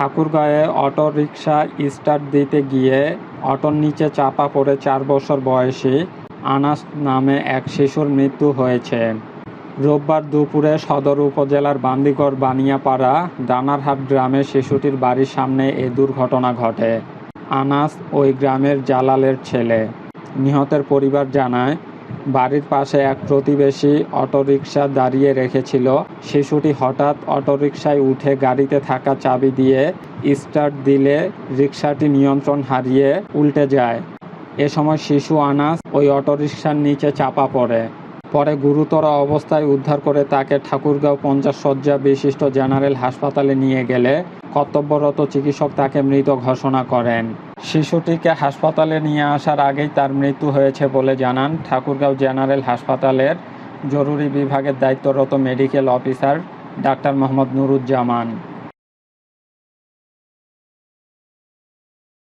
ঠাকুরগাঁয়ে autorickshaw start দিতে গিয়ে অটোর নিচে চাপা পড়ে চার বছর বয়সী আনাস নামে এক শিশুর মৃত্যু হয়েছে। রোববার দুপুরে সদর উপজেলার বান্দিগড় বানিয়াপাড়া ডানারহাট গ্রামে শিশুটির বাড়ির সামনে এ দুর্ঘটনা ঘটে। আনাস ওই গ্রামের জালালের ছেলে। নিহতের পরিবার জানায় বাড়ির পাশে এক প্রতিবেশী অটোরিকশা দাঁড়িয়ে রেখেছিল। শিশুটি হঠাৎ অটোরিকশায় উঠে গাড়িতে থাকা চাবি দিয়ে স্টার্ট দিলে রিকশাটি নিয়ন্ত্রণ হারিয়ে উল্টে যায়। এ সময় শিশু আনাস ওই অটোরিকশার নিচে চাপা পড়ে। পরে গুরুতর অবস্থায় উদ্ধার করে তাকে ঠাকুরগাঁও পঞ্চাশ শয্যা বিশিষ্ট জেনারেল হাসপাতালে নিয়ে গেলে কর্তব্যরত চিকিৎসক তাকে মৃত ঘোষণা করেন। শিশুটিকে হাসপাতালে নিয়ে আসার আগেই তার মৃত্যু হয়েছে বলে জানান ঠাকুরগাঁও জেনারেল হাসপাতালের জরুরি বিভাগের দায়িত্বরত medical officer doctor Mohammad Nuruzzaman.